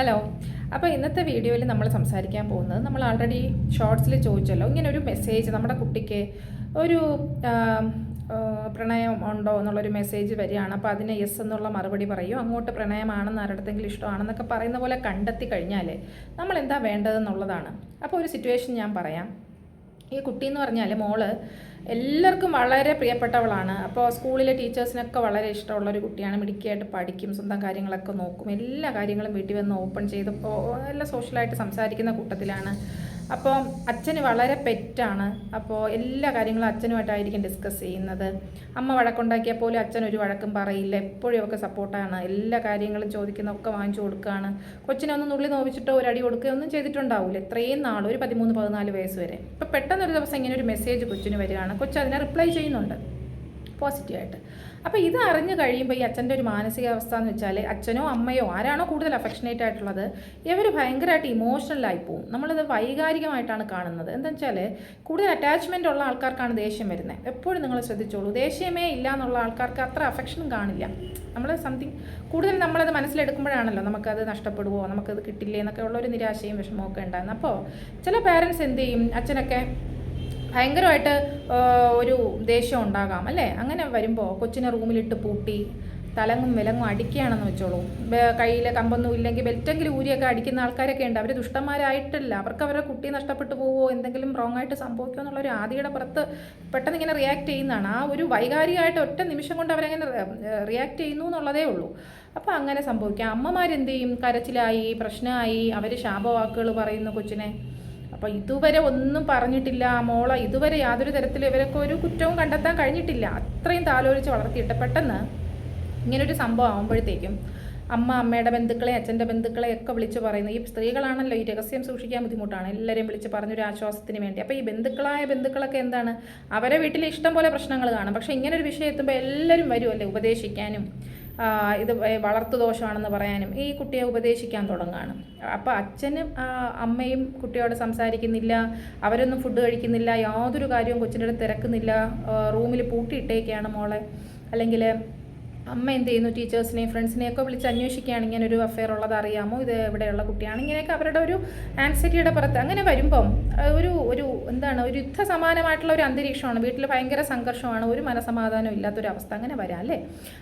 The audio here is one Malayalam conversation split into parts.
ഹലോ അപ്പോൾ ഇന്നത്തെ വീഡിയോയിൽ നമ്മൾ സംസാരിക്കാൻ പോകുന്നത് നമ്മൾ ആൾറെഡി ഷോർട്സിൽ ചോദിച്ചല്ലോ. ഇങ്ങനെ ഒരു മെസ്സേജ് നമ്മുടെ കുട്ടിക്ക് ഒരു പ്രണയം ഉണ്ടോ എന്നുള്ളൊരു മെസ്സേജ് വരികയാണ്. അപ്പോൾ അതിന് യെസ് എന്നുള്ള മറുപടി പറയൂ. അങ്ങോട്ട് പ്രണയമാണെന്ന് ആരുടെങ്കിലും ഇഷ്ടമാണെന്നൊക്കെ പറയുന്ന പോലെ കണ്ടെത്തി കഴിഞ്ഞാൽ നമ്മൾ എന്താ വേണ്ടതെന്നുള്ളതാണ്. അപ്പോൾ ഒരു സിറ്റുവേഷൻ ഞാൻ പറയാം. ഈ കുട്ടി എന്ന് പറഞ്ഞാൽ മോൾ എല്ലാവർക്കും വളരെ പ്രിയപ്പെട്ടവളാണ്. അപ്പോൾ സ്കൂളിലെ ടീച്ചേഴ്സിനൊക്കെ വളരെ ഇഷ്ടമുള്ള ഒരു കുട്ടിയാണ്. മിടുക്കിയായിട്ട് പഠിക്കും സ്വന്തം കാര്യങ്ങളൊക്കെ നോക്കും എല്ലാ കാര്യങ്ങളും വീട്ടിൽ വന്ന് ഓപ്പൺ ചെയ്ത് എല്ലാം സോഷ്യലായിട്ട് സംസാരിക്കുന്ന കൂട്ടത്തിലാണ്. അപ്പോൾ അച്ഛന് വളരെ പെറ്റാണ്. അപ്പോൾ എല്ലാ കാര്യങ്ങളും അച്ഛനുമായിട്ടായിരിക്കും ഡിസ്കസ് ചെയ്യുന്നത്. അമ്മ വഴക്കുണ്ടാക്കിയാൽ പോലും അച്ഛൻ ഒരു വഴക്കും പറയില്ല. എപ്പോഴും ഒക്കെ സപ്പോർട്ടാണ് എല്ലാ കാര്യങ്ങളും ചോദിക്കുന്നതൊക്കെ വാങ്ങിച്ചു കൊടുക്കുകയാണ് കൊച്ചിനെ ഒന്ന് നുള്ളി നോവിച്ചിട്ടോ ഒരു അടി കൊടുക്കുകയോ ഒന്നും ചെയ്തിട്ടുണ്ടാവില്ല ഇത്രയും നാൾ ഒരു പതിമൂന്ന് പതിനാല് വയസ്സ് വരെ. ഇപ്പോൾ പെട്ടെന്ന് ഒരു ദിവസം ഇങ്ങനെ ഒരു മെസ്സേജ് കൊച്ചിന് വരികയാണ്. കൊച്ചു അതിനെ റിപ്ലൈ ചെയ്യുന്നുണ്ട്. പോസിറ്റീവായിട്ട് അപ്പോൾ ഇത് അറിഞ്ഞു കഴിയുമ്പോൾ ഈ അച്ഛന്റെ ഒരു മാനസികാവസ്ഥ എന്ന് വെച്ചാൽ അച്ഛനോ അമ്മയോ ആരാണോ കൂടുതൽ അഫെക്ഷനേറ്റ് ആയിട്ടുള്ളത് ഇവർ ഭയങ്കരമായിട്ട് ഇമോഷണലായി പോകും നമ്മളത് വൈകാരികമായിട്ടാണ് കാണുന്നത്. എന്താ വെച്ചാൽ കൂടുതൽ അറ്റാച്ച്മെന്റ് ഉള്ള ആൾക്കാർക്കാണ് ദേഷ്യം വരുന്നത് എപ്പോഴും നിങ്ങൾ ശ്രദ്ധിച്ചോളൂ. ദേഷ്യമേ ഇല്ല എന്നുള്ള ആൾക്കാർക്ക് അത്ര അഫെക്ഷനും കാണില്ല. നമ്മൾ സംതിങ് കൂടുതൽ നമ്മളത് മനസ്സിലെടുക്കുമ്പോഴാണല്ലോ നമുക്കത് നഷ്ടപ്പെടുവോ നമുക്കത് കിട്ടില്ലേ എന്നൊക്കെ ഉള്ളൊരു നിരാശയും വിഷമവും ഒക്കെ ഉണ്ടാകുന്നത്. അപ്പോൾ ചില പാരൻസ് എന്ത് ചെയ്യും? അച്ഛനൊക്കെ ഭയങ്കരമായിട്ട് ഒരു ദേഷ്യം ഉണ്ടാകാം അല്ലേ? അങ്ങനെ വരുമ്പോൾ കൊച്ചിനെ റൂമിലിട്ട് പൂട്ടി തലങ്ങും വിലങ്ങും അടിക്കുകയാണെന്ന് വെച്ചോളൂ. കയ്യിൽ കമ്പൊന്നും ഇല്ലെങ്കിൽ ബെൽറ്റെങ്കിലും ഊരിയൊക്കെ അടിക്കുന്ന ആൾക്കാരൊക്കെ ഉണ്ട്. അവർ ദുഷ്ടന്മാരായിട്ടല്ല. അവർക്ക് അവരുടെ കുട്ടി നഷ്ടപ്പെട്ടു പോവോ എന്തെങ്കിലും റോങ് ആയിട്ട് സംഭവിക്കുമോ എന്നുള്ള ഒരു ആദിയുടെ പുറത്ത് പെട്ടെന്ന് ഇങ്ങനെ റിയാക്ട് ചെയ്യുന്നതാണ്. ആ ഒരു വൈകാരികമായിട്ട് ഒറ്റ നിമിഷം കൊണ്ട് അവരങ്ങനെ റിയാക്ട് ചെയ്യുന്നു എന്നുള്ളതേ ഉള്ളൂ. അപ്പോൾ അങ്ങനെ സംഭവിക്കാം. അമ്മമാരെന്ത് ചെയ്യും? കരച്ചിലായി പ്രശ്നമായി അവർ ശാപവാക്കുകൾ പറയുന്നു കൊച്ചിനെ. അപ്പോൾ ഇതുവരെ ഒന്നും പറഞ്ഞിട്ടില്ല. മോള ഇതുവരെ യാതൊരു തരത്തിലും ഇവരൊക്കെ ഒരു കുറ്റവും കണ്ടെത്താൻ കഴിഞ്ഞിട്ടില്ല. അത്രയും താലോലിച്ച് വളർത്തിയിട്ട് പെട്ടെന്ന് ഇങ്ങനൊരു സംഭവം ആകുമ്പോഴത്തേക്കും അമ്മ അമ്മയുടെ ബന്ധുക്കളെ അച്ഛന്റെ ബന്ധുക്കളെ ഒക്കെ വിളിച്ച് പറയുന്നത് ഈ സ്ത്രീകളാണല്ലോ ഈ രഹസ്യം സൂക്ഷിക്കാൻ ബുദ്ധിമുട്ടാണ്. എല്ലാവരെയും വിളിച്ച് പറഞ്ഞൊരു ആശ്വാസത്തിന് വേണ്ടി. അപ്പോൾ ഈ ബന്ധുക്കളായ ബന്ധുക്കളൊക്കെ എന്താണ്? അവരെ വീട്ടിൽ ഇഷ്ടം പോലെ പ്രശ്നങ്ങൾ കാണും. പക്ഷേ ഇങ്ങനൊരു വിഷയം എത്തുമ്പോൾ എല്ലാവരും വരുമല്ലേ ഉപദേശിക്കാനും ഇത് വളർത്തു ദോഷമാണെന്ന് പറയാനും ഈ കുട്ടിയെ ഉപദേശിക്കാൻ തുടങ്ങുകയാണ് അപ്പോൾ അച്ഛനും അമ്മയും കുട്ടിയോട് സംസാരിക്കുന്നില്ല അവരൊന്നും ഫുഡ് കഴിക്കുന്നില്ല യാതൊരു കാര്യവും കൊച്ചിന്റെ അടുത്ത് തിരക്കുന്നില്ല റൂമിൽ പൂട്ടിയിട്ടേക്കാണ് മോളെ. അല്ലെങ്കിൽ അമ്മ എന്ത് ചെയ്യുന്നു? ടീച്ചേഴ്സിനെയും ഫ്രണ്ട്സിനെയും ഒക്കെ വിളിച്ച് അന്വേഷിക്കുകയാണ് ഇങ്ങനെ ഒരു അഫെയർ ഉള്ളത് അറിയാമോ? ഇത് എവിടെയുള്ള കുട്ടിയാണ്? ഇങ്ങനെയൊക്കെ അവരുടെ ഒരു ആൻസൈറ്റിയുടെ പുറത്ത് അങ്ങനെ വരുമ്പം ഒരു ഒരു എന്താണ് ഒരു യുദ്ധ സമാനമായിട്ടുള്ള ഒരു അന്തരീക്ഷമാണ്. വീട്ടിൽ ഭയങ്കര സംഘർഷമാണ് ഒരു മനസമാധാനം ഇല്ലാത്തൊരു അവസ്ഥ അങ്ങനെ വരാം അല്ലേ?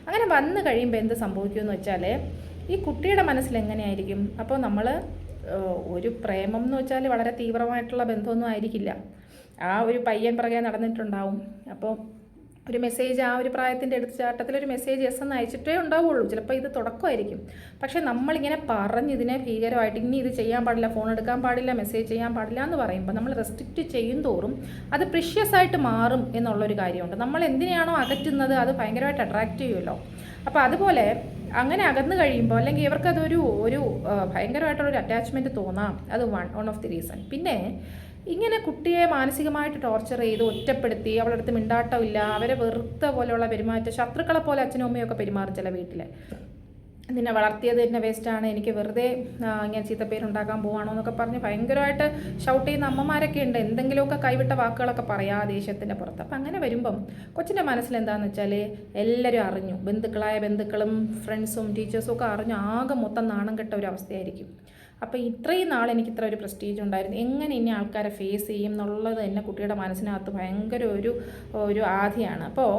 അങ്ങനെ വന്നു കഴിയുമ്പോൾ എന്ത് സംഭവിക്കുമെന്ന് വെച്ചാൽ ഈ കുട്ടിയുടെ മനസ്സിൽ എങ്ങനെയായിരിക്കും? അപ്പോൾ നമ്മൾ ഒരു പ്രേമം എന്ന് വെച്ചാൽ വളരെ തീവ്രമായിട്ടുള്ള ബന്ധമൊന്നും ആയിരിക്കില്ല. ആ ഒരു പയ്യൻ പിറകെ നടന്നിട്ടുണ്ടാവും. അപ്പോൾ ഒരു മെസ്സേജ് ആ ഒരു പ്രായത്തിന്റെ എടുത്തുചാട്ടത്തിൽ ഒരു മെസ്സേജ് എസ് എന്ന് അയച്ചിട്ടേ ഉണ്ടാവുള്ളൂ. ചിലപ്പോൾ ഇത് തുടക്കമായിരിക്കും. പക്ഷേ നമ്മളിങ്ങനെ പറഞ്ഞ് ഇതിനെ ഭീകരമായിട്ട് ഇനി ഇത് ചെയ്യാൻ പാടില്ല ഫോൺ എടുക്കാൻ പാടില്ല മെസ്സേജ് ചെയ്യാൻ പാടില്ല എന്ന് പറയുമ്പോൾ നമ്മൾ റെസ്ട്രിക്റ്റ് ചെയ്യും തോറും അത് പ്രിഷ്യസ് ആയിട്ട് മാറും എന്നുള്ളൊരു കാര്യമുണ്ട്. നമ്മൾ എന്തിനെയാണോ അകറ്റുന്നത് അത് ഭയങ്കരമായിട്ട് അട്രാക്റ്റ് ചെയ്യുമല്ലോ. അപ്പോൾ അതുപോലെ അങ്ങനെ അകന്നു കഴിയുമ്പോൾ അല്ലെങ്കിൽ ഇവർക്കതൊരു ഒരു ഭയങ്കരമായിട്ടുള്ള ഒരു അറ്റാച്ച്മെന്റ് തോന്നാം. അത് one one of the reason പിന്നെ ഇങ്ങനെ കുട്ടിയെ മാനസികമായിട്ട് ടോർച്ചർ ചെയ്ത് ഒറ്റപ്പെടുത്തി അവളുടെ അടുത്ത് മിണ്ടാട്ടമില്ല അവരെ വെറുത്ത പോലെയുള്ള പെരുമാറ്റം ശത്രുക്കളെ പോലെ അച്ഛനും അമ്മയൊക്കെ പെരുമാറും ചില വീട്ടിൽ നിന്നെ വളർത്തിയത് തന്നെ വേസ്റ്റാണ് എനിക്ക് വെറുതെ ഞാൻ ചീത്തപ്പേരുണ്ടാക്കാൻ പോവാണോ എന്നൊക്കെ പറഞ്ഞ് ഭയങ്കരമായിട്ട് ഷൗട്ട് ചെയ്യുന്ന അമ്മമാരൊക്കെ ഉണ്ട്. എന്തെങ്കിലുമൊക്കെ കൈവിട്ട വാക്കുകളൊക്കെ പറയാ ദേഷ്യത്തിന്റെ പുറത്ത്. അപ്പം അങ്ങനെ വരുമ്പം കൊച്ചിന്റെ മനസ്സിൽ എന്താണെന്ന് വെച്ചാൽ എല്ലാവരും അറിഞ്ഞു. ബന്ധുക്കളായ ബന്ധുക്കളും ഫ്രണ്ട്സും ടീച്ചേഴ്സും ഒക്കെ അറിഞ്ഞു ആകെ മൊത്തം നാണം കെട്ട ഒരു അവസ്ഥയായിരിക്കും. അപ്പോൾ ഇത്രയും നാൾ എനിക്ക് ഇത്ര ഒരു പ്രസ്റ്റീജ് ഉണ്ടായിരുന്നു. എങ്ങനെ ഇനി ആൾക്കാരെ ഫേസ് ചെയ്യും എന്നുള്ളത് തന്നെ കുട്ടിയുടെ മനസ്സിനകത്ത് ഭയങ്കര ഒരു ഒരു ആധിയാണ്. അപ്പോൾ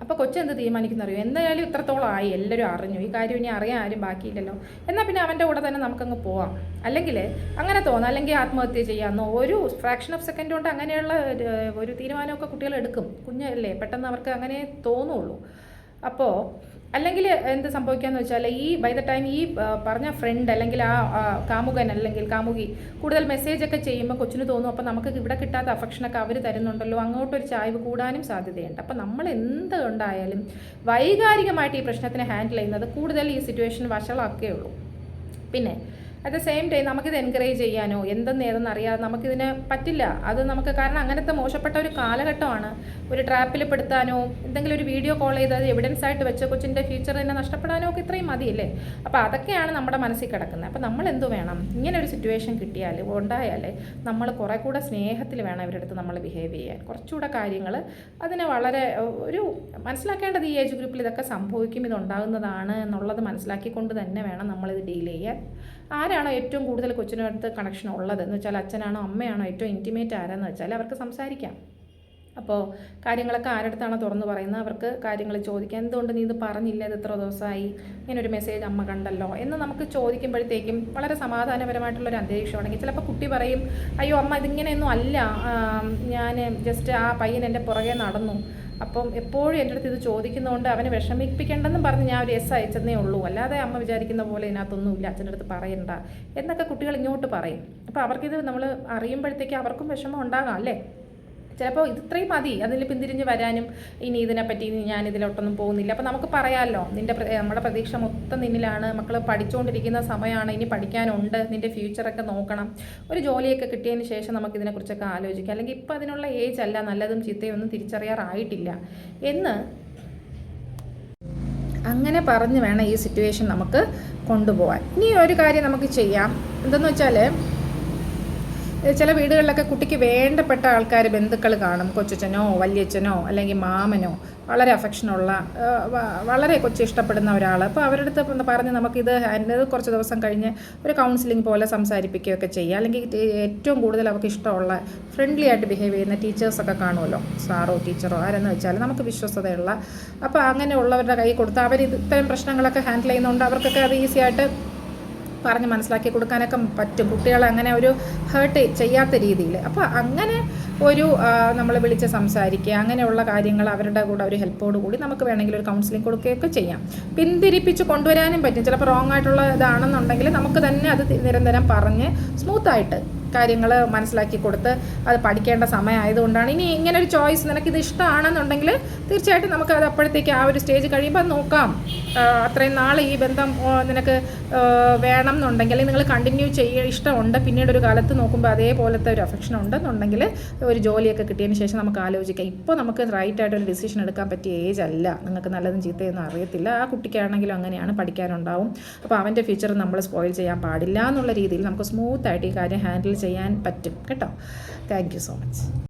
അപ്പോൾ കൊച്ചെന്ത് തീരുമാനിക്കുന്നറിയോ? എന്തായാലും ഇത്രത്തോളം ആയി എല്ലാവരും അറിഞ്ഞു. ഈ കാര്യം ഇനി അറിയാൻ ആരും ബാക്കിയില്ലല്ലോ. എന്നാൽ പിന്നെ അവന്റെ കൂടെ തന്നെ നമുക്കങ്ങ് പോവാം. അല്ലെങ്കിൽ അങ്ങനെ തോന്നാം. അല്ലെങ്കിൽ ആത്മഹത്യ ചെയ്യാമെന്നോ ഒരു ഫ്രാക്ഷൻ ഓഫ് സെക്കൻഡ് കൊണ്ട് അങ്ങനെയുള്ള ഒരു- ഒരു തീരുമാനമൊക്കെ കുട്ടികൾ എടുക്കും. കുഞ്ഞല്ലേ പെട്ടെന്ന് അവർക്ക് അങ്ങനെ തോന്നുള്ളൂ. അപ്പോൾ അല്ലെങ്കിൽ എന്ത് സംഭവിക്കാന്ന് വെച്ചാൽ ഈ ബൈ ദ ടൈം ഈ പറഞ്ഞ ഫ്രണ്ട് അല്ലെങ്കിൽ ആ കാമുകൻ അല്ലെങ്കിൽ കാമുകി കൂടുതൽ മെസ്സേജ് ഒക്കെ ചെയ്യുമ്പോൾ കൊച്ചിന് തോന്നും അപ്പോൾ നമുക്ക് ഇവിടെ കിട്ടാത്ത അഫക്ഷനൊക്കെ അവർ തരുന്നുണ്ടല്ലോ അങ്ങോട്ടൊരു ചായ്വ് കൂടാനും സാധ്യതയുണ്ട്. അപ്പോൾ നമ്മൾ എന്ത് ഉണ്ടായാലും വൈകാരികമായിട്ട് ഈ പ്രശ്നത്തിനെ ഹാൻഡിൽ ചെയ്യുന്നത് കൂടുതൽ ഈ സിറ്റുവേഷൻ വഷളാക്കേ ഉള്ളൂ. പിന്നെ അറ്റ് ദ സെയിം ടൈം നമുക്കിത് എൻകറേജ് ചെയ്യാനോ എന്തെന്ന് ഏതെന്ന് അറിയാതെ നമുക്കിതിന് പറ്റില്ല. അത് നമുക്ക് കാരണം അങ്ങനത്തെ മോശപ്പെട്ട ഒരു കാലഘട്ടമാണ്. ഒരു ട്രാപ്പിൽ പെടുത്താനോ എന്തെങ്കിലും ഒരു വീഡിയോ കോൾ ചെയ്ത് അത് എവിഡൻസ് ആയിട്ട് വെച്ച കൊച്ചിന്റെ ഫ്യൂച്ചർ തന്നെ നഷ്ടപ്പെടാനോ ഒക്കെ ഇത്രയും മതിയല്ലേ അപ്പോൾ അതൊക്കെയാണ് നമ്മുടെ മനസ്സിൽ കിടക്കുന്നത്. അപ്പോൾ നമ്മൾ എന്തു വേണം? ഇങ്ങനെ ഒരു സിറ്റുവേഷൻ കിട്ടിയാൽ ഉണ്ടായാൽ നമ്മൾ കുറേ കൂടെ സ്നേഹത്തിൽ വേണം ഇവരുടെ അടുത്ത് നമ്മൾ ബിഹേവ് ചെയ്യാൻ. കുറച്ചുകൂടെ കാര്യങ്ങൾ അതിനെ വളരെ ഒരു മനസ്സിലാക്കേണ്ടത് ഈ ഏജ് ഗ്രൂപ്പിൽ ഇതൊക്കെ സംഭവിക്കും ഇതുണ്ടാകുന്നതാണ് എന്നുള്ളത് മനസ്സിലാക്കിക്കൊണ്ട് തന്നെ വേണം നമ്മളിത് ഡീൽ ചെയ്യാൻ. ആരാണോ ഏറ്റവും കൂടുതൽ കൊച്ചിനടുത്ത് കണക്ഷൻ ഉള്ളത്? എന്ന് വെച്ചാൽ അച്ഛനാണോ അമ്മയാണോ ഏറ്റവും ഇന്റിമേറ്റ് ആരാന്ന് വെച്ചാൽ അവർക്ക് സംസാരിക്കാം. അപ്പോൾ കാര്യങ്ങളൊക്കെ ആരടുത്താണോ തുറന്ന് പറയുന്നത്? അവർക്ക് കാര്യങ്ങൾ ചോദിക്കാം. എന്തുകൊണ്ട് നീ ഇത് പറഞ്ഞില്ല? ഇത് ഇത്ര ദിവസമായി. ഇങ്ങനെ ഒരു മെസ്സേജ് അമ്മ കണ്ടല്ലോ എന്ന് നമുക്ക് ചോദിക്കുമ്പോഴത്തേക്കും വളരെ സമാധാനപരമായിട്ടുള്ള ഒരു അന്തരീക്ഷമാണെങ്കിൽ ചിലപ്പോൾ കുട്ടി പറയും അയ്യോ അമ്മ ഇതിങ്ങനെയൊന്നും അല്ല. ഞാൻ ജസ്റ്റ് ആ പയ്യൻ എന്റെ പുറകെ നടന്നു. അപ്പം എപ്പോഴും എന്റെ അടുത്ത് ഇത് ചോദിക്കുന്നതുകൊണ്ട് അവനെ വിഷമിപ്പിക്കേണ്ടെന്നും പറഞ്ഞ് ഞാൻ ഒരു എസ് അയച്ചെന്നേ ഉള്ളൂ. അല്ലാതെ അമ്മ വിചാരിക്കുന്ന പോലെ ഇതിനകത്തൊന്നുമില്ല. അച്ഛന്റെ അടുത്ത് പറയണ്ട. എന്നൊക്കെ കുട്ടികൾ ഇങ്ങോട്ട് പറയും. അപ്പോൾ അവർക്കിത് നമ്മൾ അറിയുമ്പോഴത്തേക്ക് അവർക്കും വിഷമം ഉണ്ടാകാം അല്ലേ? ചിലപ്പോൾ ഇത് ഇത്രയും മതി. അതിൽ പിന്തിരിഞ്ഞ് വരാനും ഇനി ഇതിനെപ്പറ്റി ഞാൻ ഇതിലോട്ടൊന്നും പോകുന്നില്ല. അപ്പോൾ നമുക്ക് പറയാമല്ലോ നിന്റെ നമ്മുടെ പ്രതീക്ഷ മൊത്തം നിന്നിലാണ്. മക്കൾ പഠിച്ചുകൊണ്ടിരിക്കുന്ന സമയമാണ്. ഇനി പഠിക്കാനുണ്ട്. നിന്റെ ഫ്യൂച്ചറൊക്കെ നോക്കണം. ഒരു ജോലിയൊക്കെ കിട്ടിയതിന് ശേഷം നമുക്ക് ഇതിനെക്കുറിച്ചൊക്കെ ആലോചിക്കാം. അല്ലെങ്കിൽ ഇപ്പം അതിനുള്ള ഏജ് അല്ല. നല്ലതും ചീത്തയും ഒന്നും തിരിച്ചറിയാറായിട്ടില്ല. എന്ന് അങ്ങനെ പറഞ്ഞ് വേണം ഈ സിറ്റുവേഷൻ നമുക്ക് കൊണ്ടുപോകാൻ ഇനി ഒരു കാര്യം നമുക്ക് ചെയ്യാം. എന്തെന്ന് വെച്ചാൽ ചില വീടുകളിലൊക്കെ കുട്ടിക്ക് വേണ്ടപ്പെട്ട ആൾക്കാർ ബന്ധുക്കൾ കാണും. കൊച്ചച്ഛനോ വല്യച്ഛനോ അല്ലെങ്കിൽ മാമനോ. വളരെ അഫക്ഷനുള്ള വളരെ കൊച്ചു ഇഷ്ടപ്പെടുന്ന ഒരാൾ അപ്പോൾ അവരുടെ അടുത്ത് പറഞ്ഞ് നമുക്കിത് ഹാൻഡിൽ കുറച്ച് ദിവസം കഴിഞ്ഞ് ഒരു കൗൺസിലിംഗ് പോലെ സംസാരിപ്പിക്കുകയൊക്കെ ചെയ്യുക അല്ലെങ്കിൽ ഏറ്റവും കൂടുതൽ അവർക്ക് ഇഷ്ടമുള്ള ഫ്രണ്ട്ലി ആയിട്ട് ബിഹേവ് ചെയ്യുന്ന ടീച്ചേഴ്സൊക്കെ കാണുമല്ലോ. സാറോ ടീച്ചറോ ആരെന്ന് വെച്ചാൽ നമുക്ക് വിശ്വസതയുള്ള അപ്പോൾ അങ്ങനെയുള്ളവരുടെ കൈ കൊടുത്ത് അവർ ഇത് ഇത്തരം പ്രശ്നങ്ങളൊക്കെ ഹാൻഡിൽ ചെയ്യുന്നതുകൊണ്ട് അവർക്കൊക്കെ അത് ഈസി ആയിട്ട് പറഞ്ഞ് മനസ്സിലാക്കി കൊടുക്കാനൊക്കെ പറ്റും. കുട്ടികളെ അങ്ങനെ ഒരു ഹേർട്ട് ചെയ്യാത്ത രീതിയിൽ. അപ്പോൾ അങ്ങനെ ഒരു നമ്മൾ വിളിച്ച് സംസാരിക്കുക അങ്ങനെയുള്ള കാര്യങ്ങൾ അവരുടെ കൂടെ ഒരു ഹെൽപ്പോട് കൂടി നമുക്ക് വേണമെങ്കിൽ ഒരു കൗൺസിലിംഗ് കൊടുക്കുകയൊക്കെ ചെയ്യാം. പിന്തിരിപ്പിച്ച് കൊണ്ടുവരാനും പറ്റും. ചിലപ്പോൾ റോങ് ആയിട്ടുള്ള ഇതാണെന്നുണ്ടെങ്കിൽ നമുക്ക് തന്നെ അത് നിരന്തരം പറഞ്ഞ് സ്മൂത്തായിട്ട് കാര്യങ്ങൾ മനസ്സിലാക്കി കൊടുത്ത് അത് പഠിക്കേണ്ട സമയമായതുകൊണ്ടാണ്. ഇനി ഇങ്ങനെ ഒരു ചോയ്സ് നിനക്ക് ഇത് ഇഷ്ടമാണെന്നുണ്ടെങ്കിൽ തീർച്ചയായിട്ടും നമുക്ക് അത് അപ്പോഴത്തേക്ക് ആ ഒരു സ്റ്റേജ് കഴിയുമ്പോൾ അത് നോക്കാം. അത്രയും നാൾ ഈ ബന്ധം നിനക്ക് വേണം എന്നുണ്ടെങ്കിൽ നിങ്ങൾ കണ്ടിന്യൂ ചെയ്യുക ഇഷ്ടമുണ്ട്. പിന്നീട് ഒരു കാലത്ത് നോക്കുമ്പോൾ അതേപോലത്തെ ഒരു അഫെക്ഷൻ ഉണ്ടെന്നുണ്ടെങ്കിൽ ഒരു ജോലിയൊക്കെ കിട്ടിയതിന് ശേഷം നമുക്ക് ആലോചിക്കാം. ഇപ്പോൾ നമുക്ക് റൈറ്റ് ആയിട്ട് ഒരു ഡിസിഷൻ എടുക്കാൻ പറ്റിയ ഏജ് അല്ല. നിങ്ങൾക്ക് നല്ലതും ചീത്തയൊന്നും അറിയത്തില്ല. ആ കുട്ടിക്കാണെങ്കിലും അങ്ങനെയാണ് പഠിക്കാനുണ്ടാവും. അപ്പോൾ അവന്റെ ഫ്യൂച്ചർ നമ്മൾ സ്പോയിൽ ചെയ്യാൻ പാടില്ല എന്നുള്ള രീതിയിൽ നമുക്ക് സ്മൂത്തായിട്ട് ഈ കാര്യം ഹാൻഡിൽ ചെയ്യാൻ പറ്റും. കേട്ടോ. Thank so much